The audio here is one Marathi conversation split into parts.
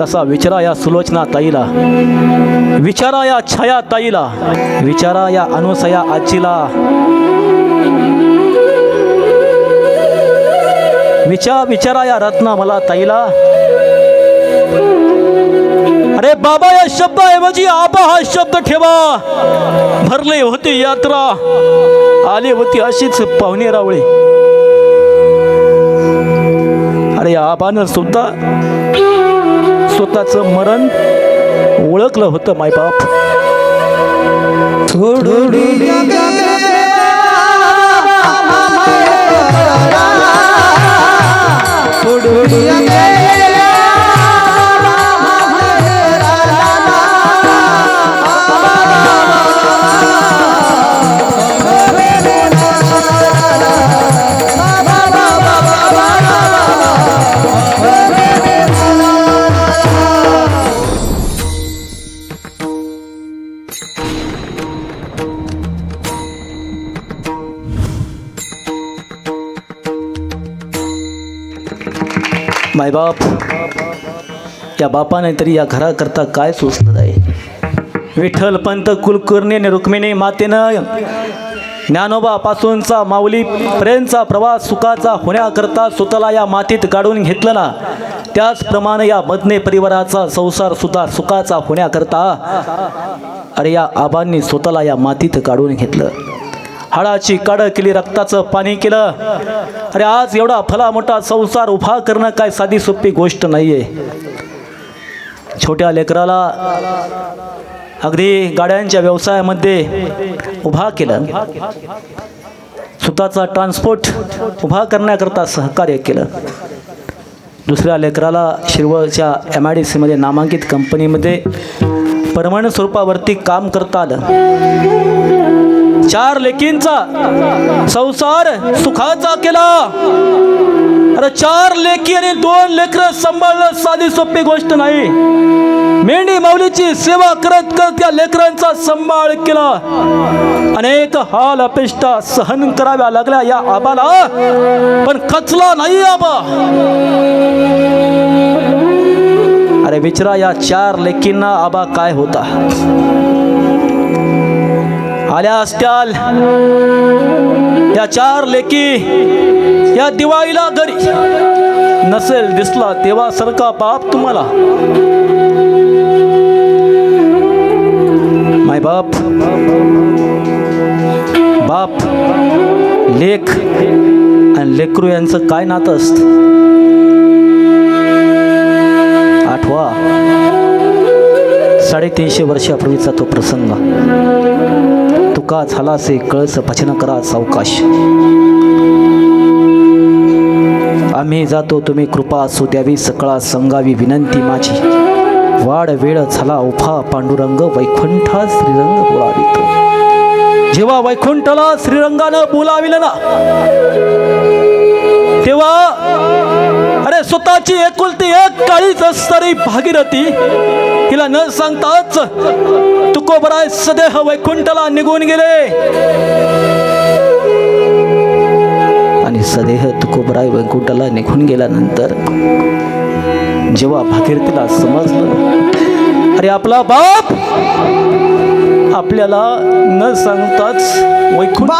तसा विचारा या सुलोचना ताईला विचारा या छाया ताईला विचारा या अनुसया आजीला विचार विचारा या रत्ना मला ताईला अरे बाबा या शब्दाऐवजी आबा हा शब्द ठेवा। भरले होते यात्रा आली होती अशीच पाहुणे रावळे। अरे या आबानं सुद्धा स्वतःचं मरण ओळखलं होतं मायबाप मायबाप या बापाने तरी या घराकरता काय सोसलं आहे विठ्ठल पंत कुलकर्णीने रुक्मिणी मातेनं ज्ञानोबापासूनचा प्रेमचा प्रवास सुखाचा होण्याकरता स्वतःला या मातीत काढून घेतलं ना त्याचप्रमाणे या मदने परिवाराचा संसार सुद्धा सुखाचा होण्याकरता अरे या आबांनी स्वतःला या मातीत काढून घेतलं. हाडाची काढ केली रक्ताचं पाणी केलं. अरे आज एवढा फला मोठा संसार उभा करणं काय साधी सोपी गोष्ट नाहीये. छोट्या लेकराला अगदी गाड्यांच्या व्यवसायामध्ये उभा केलं. स्वतःचा ट्रान्सपोर्ट उभा करण्याकरता सहकार्य केलं. दुसऱ्या लेकराला शिरवळच्या एम आय डी सीमध्ये नामांकित कंपनीमध्ये परमनंट स्वरूपावरती काम करता आलं. चार लेकींचा संसार सुखाचा केला. अरे चार लेकी आणि दोन लेकर सांभाळणं साधी सोपी गोष्ट नाही. मेंढी माऊलीची सेवा करत करत त्या लेकरांचा सांभाळ केला. अनेक हाल अपेष्टा सहन कराव्या लागल्या या आबाला. पण खचला नाही आबा. अरे विचारा या चार लेकींना आबा काय होता? आल्या असत्याल. या चार लेकी या दिवाळीला घरी नसेल दिसला तेव्हा सारखा बाप तुम्हाला. माय बाप बाप लेख आणि लेकरू यांचं काय नातं असत? आठवा साडेतीनशे वर्षापूर्वीचा तो प्रसंग. तुका झालासे कळस पचन करा सावकाश. आम्ही जातो तुम्ही कृपा असू द्यावी सकळा संगावी विनंती माझी. वाढ वेळ झाला उफा पांडुरंग वैकुंठा श्रीरंग बोलावित. जेव्हा वैकुंठला श्रीरंगानं बोलाविलं ना तेव्हा अरे स्वतःची एकुलती एक काळीच असणारी भागीरथी तिला न सांगताच तुकोबराय सदेह वैकुंठला निघून गेले आणि सदेह तुकोबराय वैकुंठला निघून गेल्यानंतर जेव्हा भागीरथीला समजलं अरे आपला बाप आपल्याला न सांगताच वैकुंठ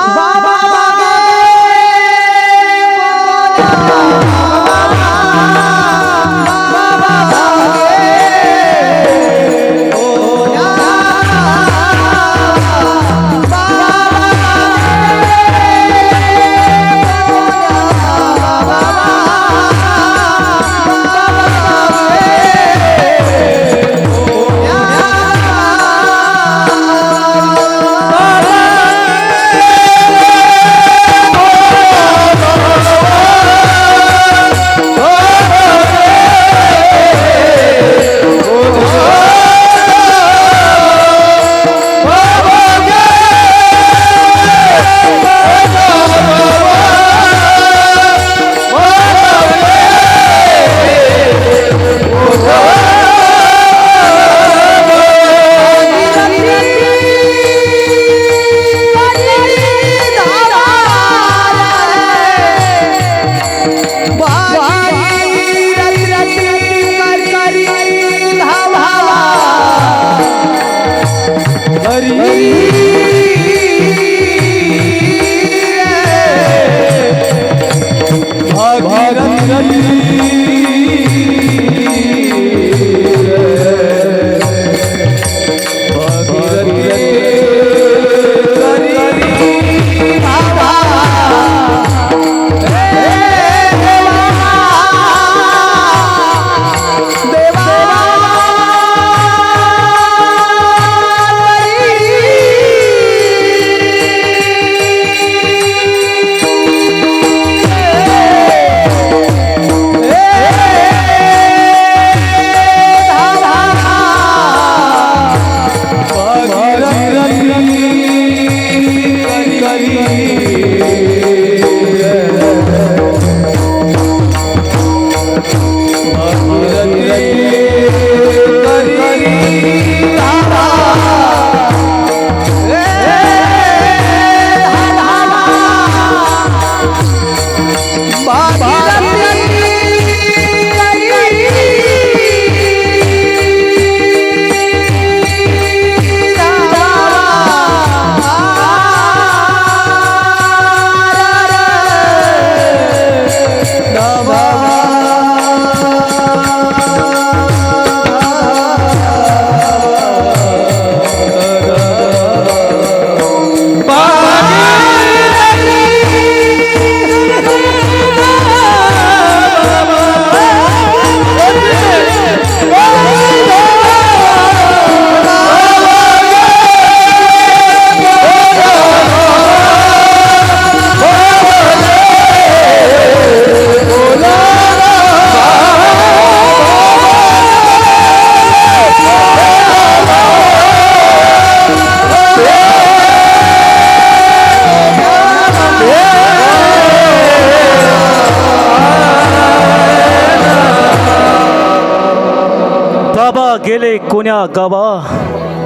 गेले कोण्या गावा?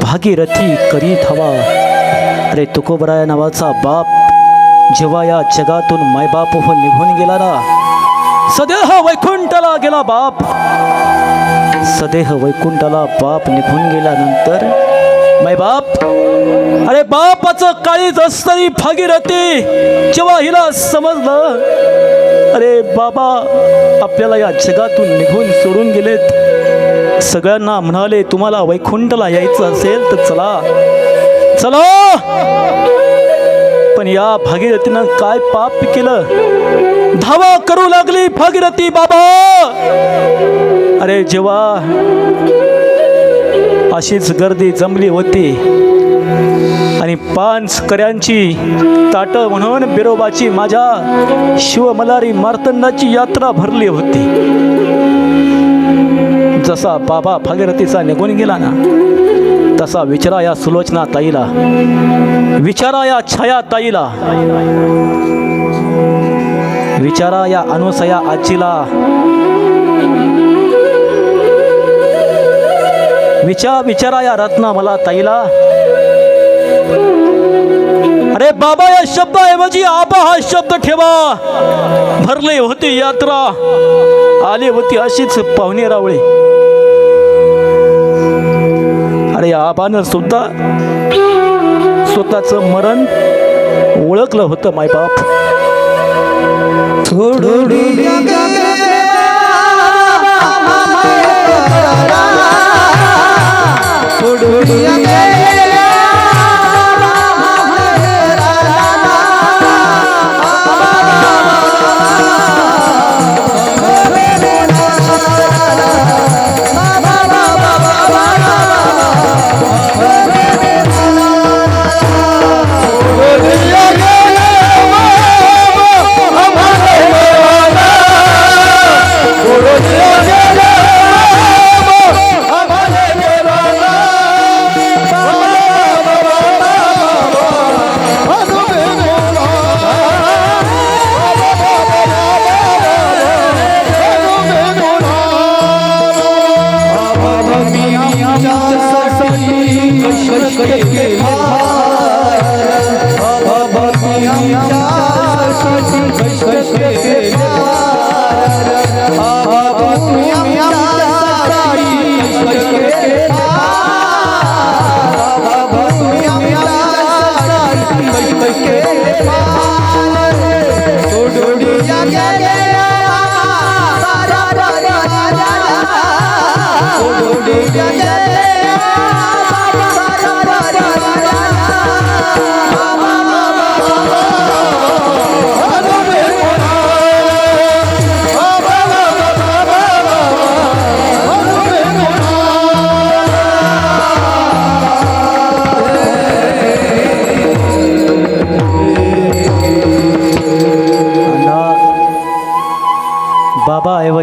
भागीरथी करीत हवा. अरे तुकोबराया नावाचा बाप जेव्हा या जगातून मायबाप हो निघून गेला ना सदेह वैकुंठला गेला बाप. सदेह वैकुंठला बाप निघून गेल्यानंतर मायबाप अरे बापाचं काळीच असतानी भागीरथी जेव्हा हिला समजलं अरे बाबा आपल्याला या जगातून निघून सोडून गेलेत. सगळ्यांना म्हणाले तुम्हाला वैकुंठला यायचं असेल तर चला. चला! पण या भागीरथीनं काय पाप केलं? धावा करू लागली भागीरथी बाबा! अरे जेव्हा अशीच गर्दी जमली होती आणि पाच कऱ्यांची ताट म्हणून बिरोबाची माझ्या शिवमलारी मार्तंडाची यात्रा भरली होती. जसा बाबा भागीरथीचा निघून गेला ना तसा विचारा या सुलोचना ताईला. विचारा या छाया ताईला. विचारा या अनुसया आजीला. विचार विचारा या रत्ना मला ताईला. अरे बाबा या शब्दाऐवजी आबा हा शब्द ठेवा. भरले होती यात्रा. आली होती अशीच पाहुणे रावळे. अरे आबानं सुद्धा स्वतःचं मरण ओळखलं होतं मायबाप अण्णा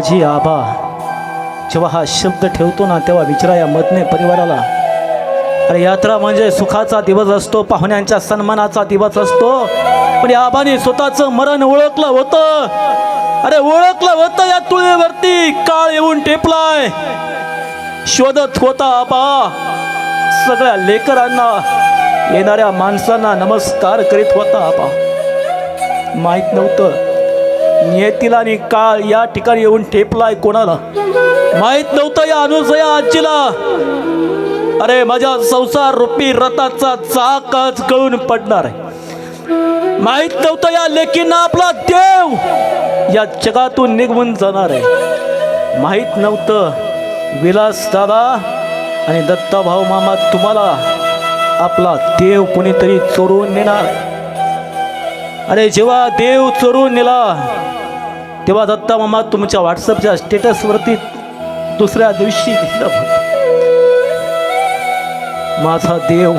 माझी आबा जेव्हा हा शब्द ठेवतो ना तेव्हा विचारा या मतने परिवाराला. अरे यात्रा म्हणजे सुखाचा दिवस असतो पाहुण्यांच्या सन्मानाचा दिवस असतो. पण या आबाने स्वतःचं मरण ओळखलं होतं. अरे ओळखलं होतं या तुळेवरती. काळ येऊन टेपलाय. शोधत होता आबा. सगळ्या लेकरांना येणाऱ्या माणसांना नमस्कार करीत होता आबा. माहीत नव्हतं नियतीला आणि काळ या ठिकाणी येऊन ठेपलाय कोणाला? माहीत नव्हतं या अनुसया आजीला. अरे माझ्या संसार रुपी रथाचा चाकच कळून गळून पडणार आहे. माहीत नव्हतं या लेकींना आपला देव या जगातून निघून जाणार आहे. माहीत नव्हतं विलास दादा आणि दत्ता भाऊ मामा तुम्हाला आपला देव कुणीतरी चोरून नेणार. अरे जेव्हा देव चोरून नेला तेव्हा दत्ता मामा तुमच्या व्हॉट्सअपच्या स्टेटसवरती दुसऱ्या दिवशी माझा देव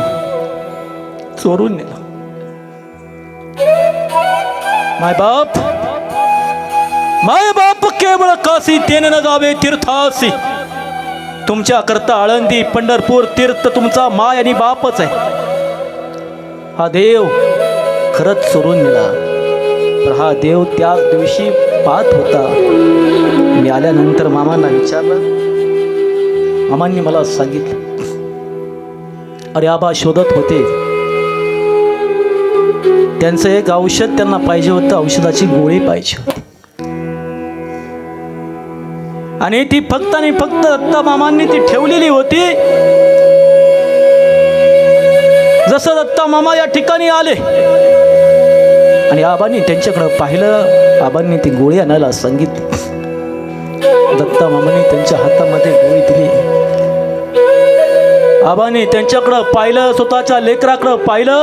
चोरून नेला. माय बाप माय बाप केवळ काशी तेने न जावे तीर्थासी. तुमच्या करता आळंदी पंढरपूर तीर्थ तुमचा माय आणि बापच आहे. हा देव खरंच चोरून नेला. पण हा देव त्या दिवशी पाहत होता. मी आल्यानंतर मामांना विचारलं मामांनी मला सांगितलं. अरे आबा शोधत होते. त्यांचं एक औषध त्यांना पाहिजे होतं. औषधाची गोळी पाहिजे होती. आणि ती फक्त आणि फक्त दत्ता मामांनी ती ठेवलेली होती. जसं दत्ता मामा या ठिकाणी आले. आणि आबांनी त्यांच्याकडं पाहिलं आबांनी ती गोळी आणायला सांगितली. दत्ता मामाने त्यांच्या हातामध्ये गोळी दिली. आबाने त्यांच्याकडं पाहिलं स्वतःच्या लेकराकडं पाहिलं.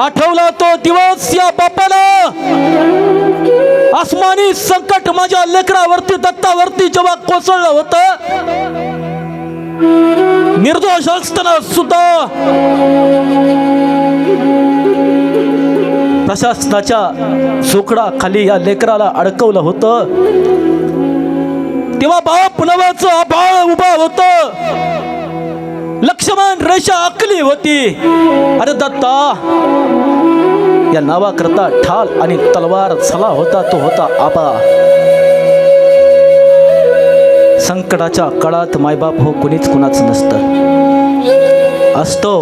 आठवला तो दिवस या बापाला. आसमानी संकट माझ्या लेकरावरती दत्तावरती जेव्हा कोसळलं होतं निर्दोष असताना सुद्धा प्रशासनाच्या सुकडा खाली या लेकराला अडकवलं होतं. तेव्हा बाप नवाचं आभाळ उभा होत. लक्ष्मण रेषा आखली होती. अरे दत्ता या नावाकरता ठाल आणि तलवार झाला होता तो होता आबा. संकटाच्या काळात मायबाप हो कुणीच कुणाचं नसतं असतो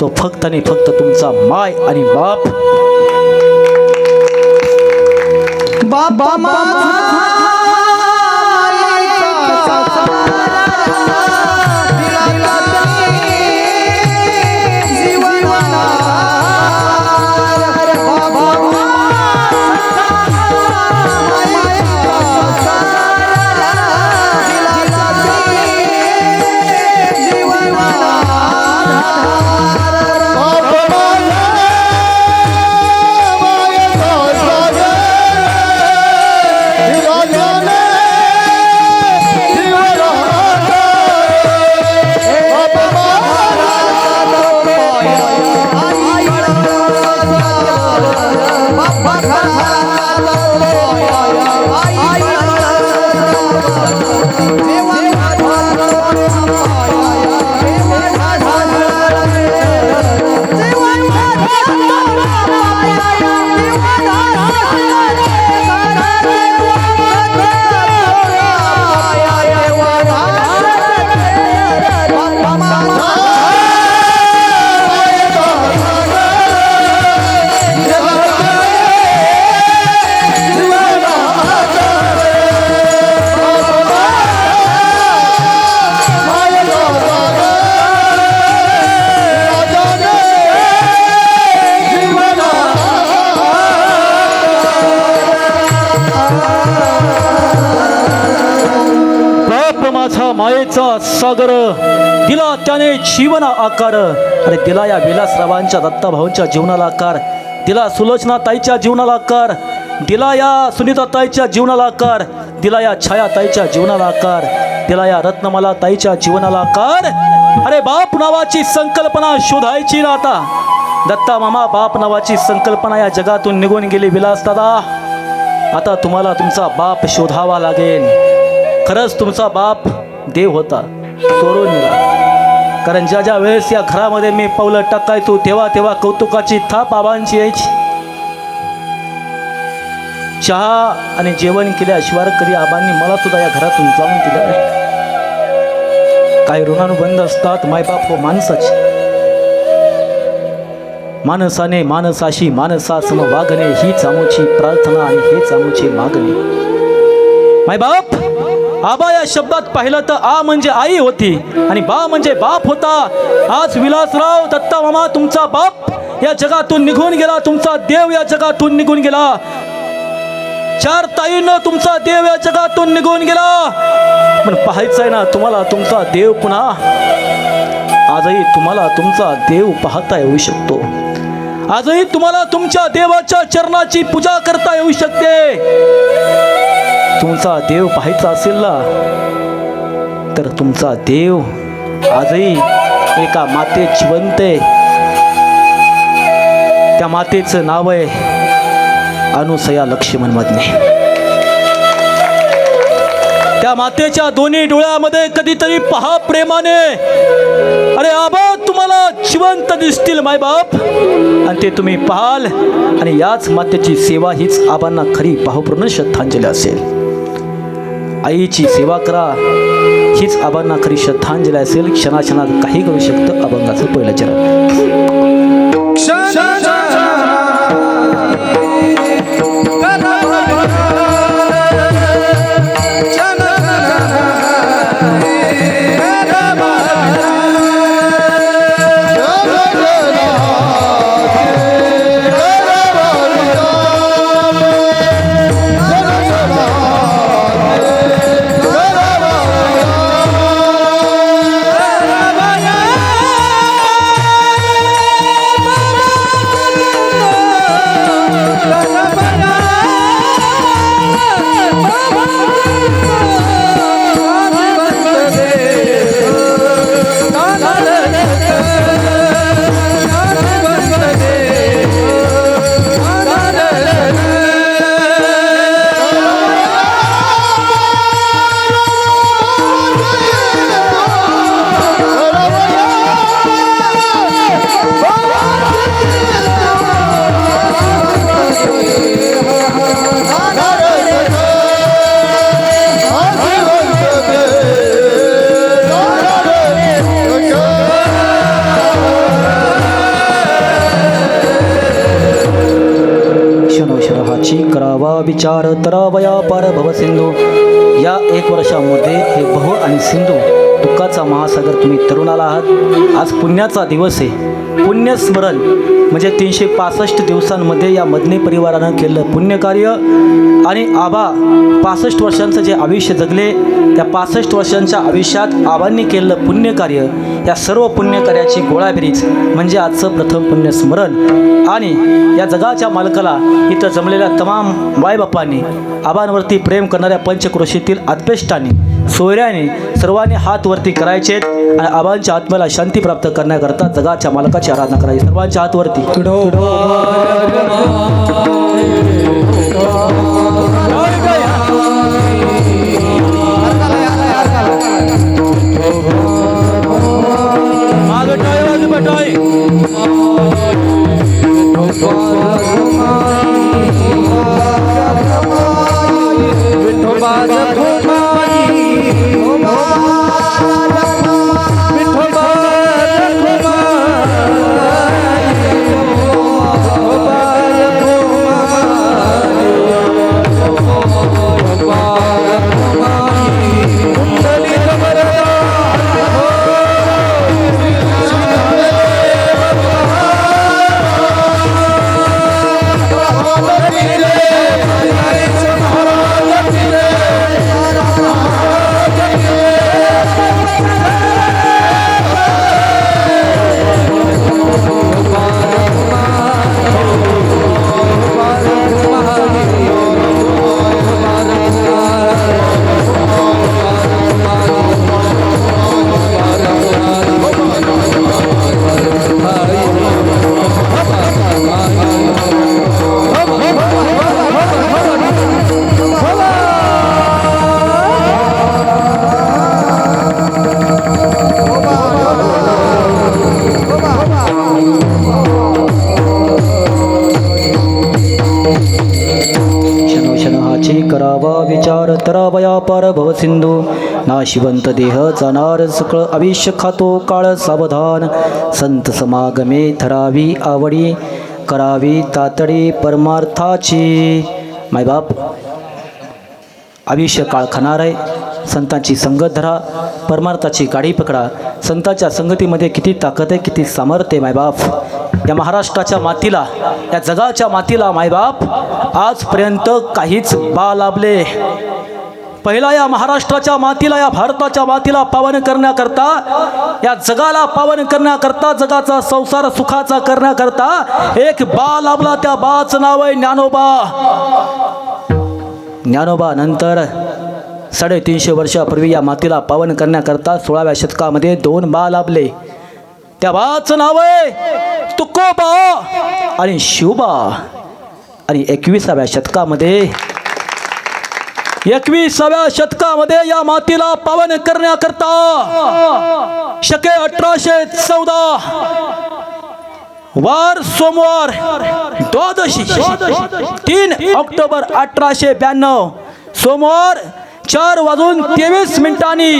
तो फक्त आणि फक्त तुमचा माय आणि बाप बाबा बाप माझा सागर दिला त्याने जीवन आकार. अरे दिला या विलासरावांच्या दत्ताभाऊंच्या जीवनाला आकार. दिला सुलोचना ताईच्या जीवनाला आकार. दिला या सुनीता ताईच्या जीवनाला आकार. दिला या छाया ताईच्या जीवनाला आकार. दिला या रत्नमाला ताईच्या जीवनाला आकार. अरे बाप नावाची संकल्पना शोधायची ना आता. दत्ता मामा बाप नावाची संकल्पना या जगातून निघून गेली विलास दादा. आता तुम्हाला तुमचा बाप शोधावा लागेल. खरंच तुमचा बाप देव होता सोडून नेला कारण ज्या ज्या वेळेस या घरामध्ये मी पावलं टाकायचो तेव्हा तेव्हा कौतुकाची थाप आबांची यायची. चहा आणि जेवण केल्याशिवाय कधी आबांनी मला सुद्धा या घरातून जाऊन दिलं नाही. काही ऋणानुबंध असतात मायबाप हो माणसाचे. माणसाने माणसाशी माणसासम वागणे हीच आमची प्रार्थना आणि हेच आमची मागणी. माय बाप आबा या शब्दात पाहिलं तर आ म्हणजे आई होती आणि बा म्हणजे बाप होता. आज विलासराव दत्ता मामा तुमचा बाप या जगातून निघून गेला. तुमचा देव या जगातून निघून गेला. चार ताईनं तुमचा देव या जगातून निघून गेला. पण पाहायचंय ना तुम्हाला तुमचा देव पुन्हा. आजही तुम्हाला तुमचा देव पाहता येऊ शकतो. आजही तुम्हाला तुमच्या देवाच्या चरणाची पूजा करता येऊ शकते. तुमचा देव पाहायचा असेल ना तर तुमचा देव आजही एका मातेत जिवंत आहे. त्या मातेचं नाव आहे अनुसया लक्ष्मण मधने त्या मातेच्या दोन्ही डोळ्यामध्ये कधीतरी पहा प्रेमाने. अरे आबा तुम्हाला जिवंत दिसतील मायबाप आणि ते तुम्ही पाहाल. आणि याच मातेची सेवा हीच आबांना खरी भावपूर्ण श्रद्धांजली असेल. आईची सेवा करा. हीच आबांना खरी श्रद्धांजली असेल. क्षणाक्षणात काही करू शकतं. अभंगाचं पहिलं चरण. वर्षामध्ये हे बहु आणि सिंधू दुःखाचा महासागर तुम्ही तरुणाला आहात. आज पुण्याचा दिवस आहे. पुण्यस्मरण म्हणजे तीनशे पासष्ट दिवसांमध्ये या मदने परिवारानं केलं पुण्यकार्य आणि आबा पासष्ट वर्षांचं जे आयुष्य जगले त्या पासष्ट वर्षांच्या आयुष्यात आबांनी केलेलं पुण्यकार्य. या सर्व पुण्यकार्याची गोळाबेरीज म्हणजे आजचं प्रथम पुण्यस्मरण. आणि या जगाच्या मालकाला इथं जमलेल्या तमाम बायबापांनी आबांवरती प्रेम करणाऱ्या पंचक्रोशीतील आत्पेष्टांनी सोयऱ्याने सर्वांनी हात वरती करायचे आणि आबांच्या आत्म्याला शांती प्राप्त करण्याकरता जगाच्या मालकाची आराधना करायची. सर्वांच्या हात वरती. सिंधू नाशिवंत देह जाणार सकळ आयुष्य खातो काळ सावधान. संत समागमे धरावी आवडी करावी तातडी परमार्थाची. मायबाप आयुष्य काळ खाणार आहे. संतांची संगत धरा परमार्थाची गाडी पकडा. संतांच्या संगतीमध्ये किती ताकद आहे किती सामर्थ्य आहे मायबाप या महाराष्ट्राच्या मातीला या जगाच्या मातीला मायबाप आजपर्यंत काहीच बा लाभले. पहिला या महाराष्ट्राच्या मातीला या भारताच्या मातीला पावन करण्याकरता या जगाला पावन करण्याकरता जगाचा संसार सुखाचा करण्याकरता एक बा लाभला त्या बाचं नाव आहे ज्ञानोबा. ज्ञानोबा नंतर साडेतीनशे वर्षापूर्वी या मातीला पावन करण्याकरता सोळाव्या शतकामध्ये दोन बा लाभले. त्या बाचं नाव आहे तुकोबा आणि शिवबा. आणि एकविसाव्या शतकामध्ये एकविसाव्या शतकामध्ये या मातीला पावन करण्याकरता शके अठराशे चौदा वार सोमवार द्वादशी तीन ऑक्टोबर अठराशे ब्याण्णव सोमवार चार वाजून तेवीस मिनिटांनी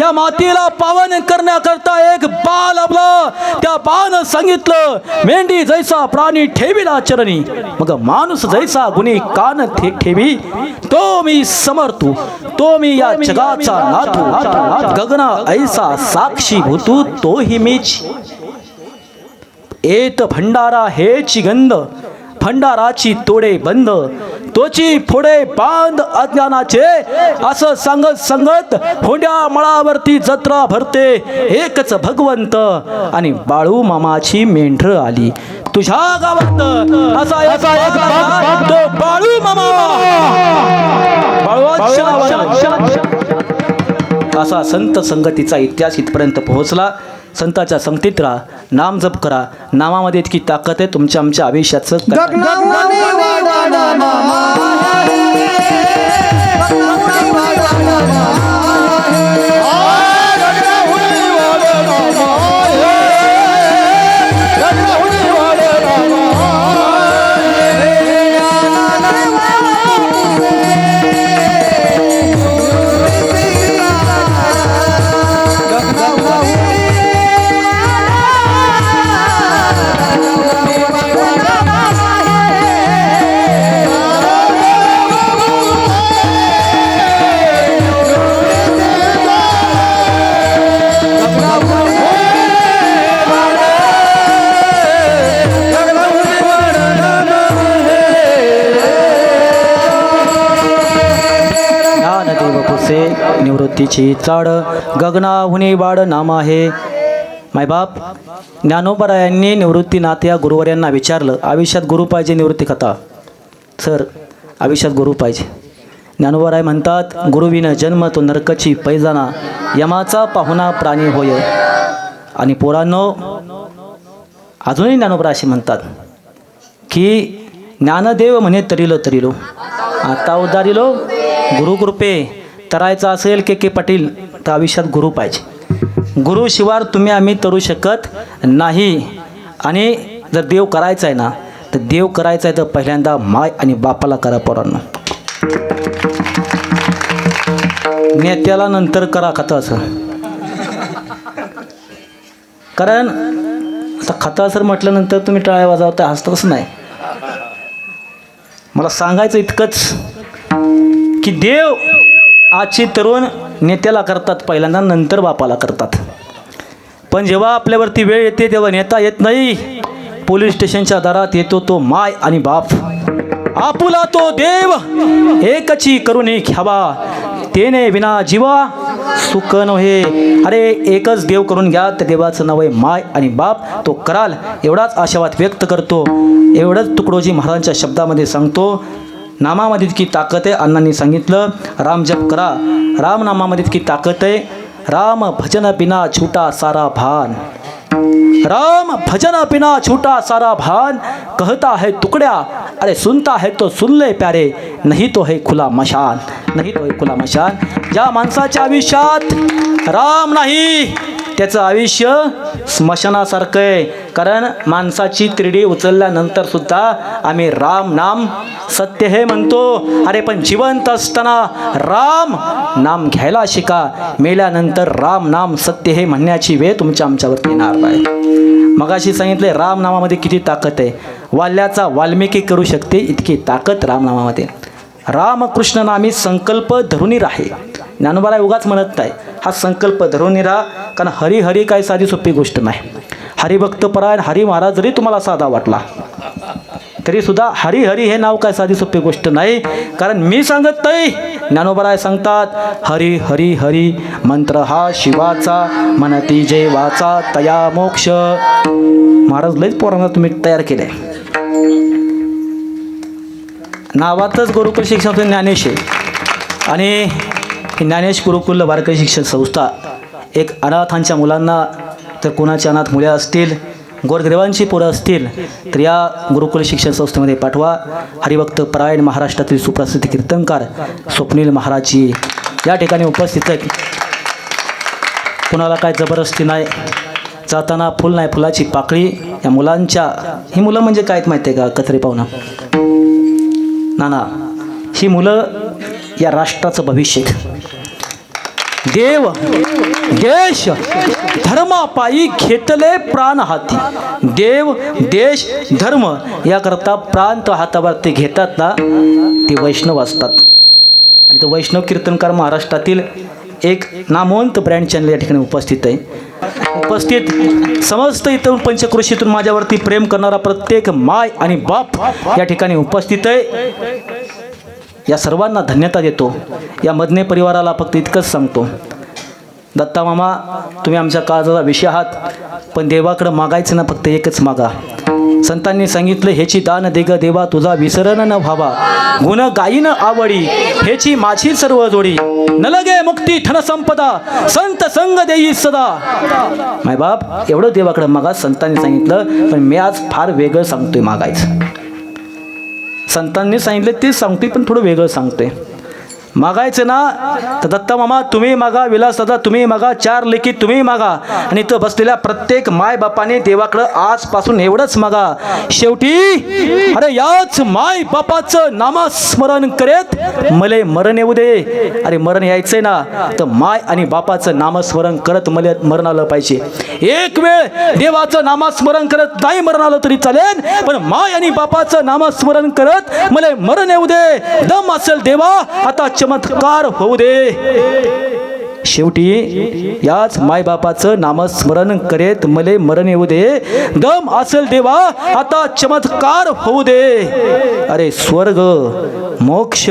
या मातीला पावन करण्याकरता एक बाल आपला त्या बाण सांगितलं मेंढी जैसा प्राणी ठेविला चरणी. मग माणूस जैसा गुणी कान ठेवी तो मी समर्थू तो मी या जगाचा नाथू गगना ऐसा साक्षी भूतू तोही मीच. एत भंडारा हेची गंध भंडाराची तोडे बंद. तोची फोडे बांध अज्ञानाचे. असं सांगत सांगत होंड्या मळावरती जत्रा भरते. एकच भगवंत. आणि बाळू मामाची मेंढर आली. तुझ्या गावात असा असा एक तो बाळू मामा. असा संत संगतीचा इतिहास इथपर्यंत पोहोचला. संताच्या संगतीत राहा. नाम जप करा. नामामध्ये इतकी ताकद आहे तुमच्या आमच्या आयुष्याचं निवृत्तीची चाड गगनाहुनी बाड नाम आहे. मायबाप ज्ञानोबरायांनी निवृत्ती नात्या गुरुवर्यांना विचारलं आयुष्यात गुरु पाहिजे निवृत्ती कथा? सर आयुष्यात गुरु पाहिजे. ज्ञानोबराय म्हणतात गुरुविन जन्म तो नरकची पैजाना यमाचा पाहुणा प्राणी होय. आणि पोरांनो अजूनही ज्ञानोबरा असे म्हणतात की ज्ञानदेव म्हणे तरिलो तरिलो. आता उदारिलो गुरुकृपे करायचं असेल के के पाटील तर आयुष्यात गुरु पाहिजे. गुरुशिवार तुम्ही आम्ही तरू शकत नाही. आणि जर देव करायचा आहे ना तर देव करायचा आहे तर पहिल्यांदा माय आणि बापाला करा पोरांना. नेत्याला नंतर करा खतं असं. कारण आता खता सर म्हटल्यानंतर तुम्ही टाळ्या वाजवता हसतच नाही. मला सांगायचं इतकंच की देव आजची तरुण नेत्याला करतात पहिल्यांदा नंतर बापाला करतात. पण जेव्हा आपल्यावरती वेळ येते तेव्हा नेता येत नाही. पोलीस स्टेशनच्या दारात येतो तो माय आणि बाप. आपुला तो देव एकची करुणी घ्यावा. तेने विना जीवा सुख नव्हे. अरे एकच देव करून घ्या त्या देवाचं नाव आहे माय आणि बाप. तो कराल एवढाच आशावाद व्यक्त करतो. एवढंच तुकडोजी महाराजांच्या शब्दामध्ये सांगतो नामामध्ये इतकी ताकद आहे अण्णांनी सांगितलं राम जप करा. राम नामामध्ये इतकी ताकद आहे राम भजन बिना छोटा सारा भान. राम भजन बिना छूटा सारा भान कहता है तुकड्या अरे सुनता है तो सुन ले प्यारे नहीं तो है खुला मशान नाही तो है खुला मशान. ज्या माणसाच्या आयुष्यात राम नाही त्याचं आयुष्य स्मशानासारखं आहे. कारण माणसाची त्रिडी उचलल्यानंतर सुद्धा आम्ही राम नाम सत्य हे म्हणतो. अरे पण जिवंत असताना राम नाम घ्यायला शिका. मेल्यानंतर राम नाम सत्य हे म्हणण्याची वेळ तुमच्या आमच्यावरती येणार नाही. मगाशी सांगितले राम नामामध्ये किती ताकद आहे. वाल्याचा वाल्मिकी करू शकते इतकी ताकद रामनामामध्ये रामकृष्ण नामी संकल्प धरुनी राहे ज्ञानोबाला उगाच म्हणत नाही. हा संकल्प धरून राहा कारण हरी हरी काही साधी सोपी गोष्ट नाही. हरिभक्त परायण हरी महाराज जरी तुम्हाला साधा वाटला तरी सुद्धा हरी हरी हे नाव काय साधी सोपी गोष्ट नाही. कारण मी सांगत नाही. ज्ञानोबराय सांगतात हरी हरी हरी मंत्र हा शिवाचा मनती जय वाचा तया मोक्ष. महाराज लयच पोरांना तुम्ही तयार केले नावातच गुरुकुल शिक्षण ज्ञानेश आहे आणि ज्ञानेश गुरुकुल वारकरी शिक्षण संस्था एक अनाथांच्या मुलांना तर कोणाच्या अनाथ मुले असतील गोरगरिबांची पोरं असतील तर या गुरुकुल शिक्षण संस्थेमध्ये पाठवा. हरिभक्त परायण महाराष्ट्रातील सुप्रसिद्ध कीर्तनकार स्वप्नील महाराजजी या ठिकाणी उपस्थित आहेत. कुणाला काय जबरदस्ती नाही जाताना फुल नाही फुलाची पाकळी या मुलांच्या ही मुलं म्हणजे काय माहिती आहे का कचरे पाहुणा ना ना ही मुलं या राष्ट्राचं भविष्य देव देश धर्मापायी घेतले प्राण हाती. देव देश धर्म याकरता प्राण तो हातावरती घेतात ना ते वैष्णव असतात. आणि तो वैष्णव कीर्तनकार महाराष्ट्रातील एक नामवंत ब्रँड चॅनल या ठिकाणी उपस्थित आहे. उपस्थित समस्त इथून पंचक्रोशीतून माझ्यावरती प्रेम करणारा प्रत्येक माय आणि बाप या ठिकाणी उपस्थित आहे. या सर्वांना धन्यता देतो. या मदने परिवाराला फक्त इतकंच सांगतो. दत्ता मामा तुम्ही आमच्या काळजाचा विषय आहात पण देवाकडं मागायचं ना फक्त एकच मागा. संतांनी सांगितलं हेची दान देग देवा तुझा विसरण न व्हावा. गुण गायीन आवडी हेची माझी सर्व जोडी. न लगे मुक्ती धन संपदा संत संग देई सदा. माय बाप एवढं देवाकडं मागा संतांनी सांगितलं पण मी आज फार वेगळं सांगतोय मागायचं. संतांनी सांगितलं ते सांगते पण थोडं वेगळं सांगते मागायचं ना? तर दत्ता मामा तुम्ही मागा विलास दादा तुम्ही मागा चार लेखी तुम्ही मागा. आणि इथं बसलेल्या प्रत्येक माय बापाने देवाकडं आजपासून एवढंच मागा. शेवटी अरे याच माय बापाचं नामस्मरण करेत मले मरण येऊ दे. अरे मरण यायचंय ना? तर माय आणि बापाचं नामस्मरण करत मले मरण आलं पाहिजे. एक वेळ देवाचं नामस्मरण करत नाही मरण आलं तरी चालेल पण माय आणि बापाचं नामस्मरण करत मला मरण येऊ दे. दम असेल देवा आता चमत्कार होऊ दे. शेवटी याच मायबापाचं नामस्मरण करेत मले मरण येऊ दे. दम असेल देवा आता चमत्कार होऊ दे. अरे स्वर्ग मोक्ष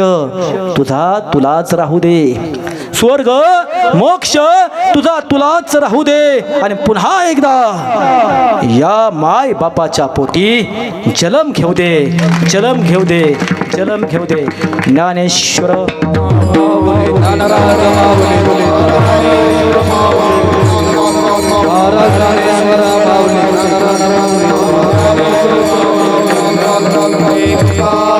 तुझा तुलाच राहू दे. स्वर्ग मोक्ष तुझा तुलाच राहू दे. आणि पुन्हा एकदा या माय बापाच्या पोटी जलम घेऊ दे. जलम घेऊ दे. जलम घेऊ दे. ज्ञानेश्वर Bye.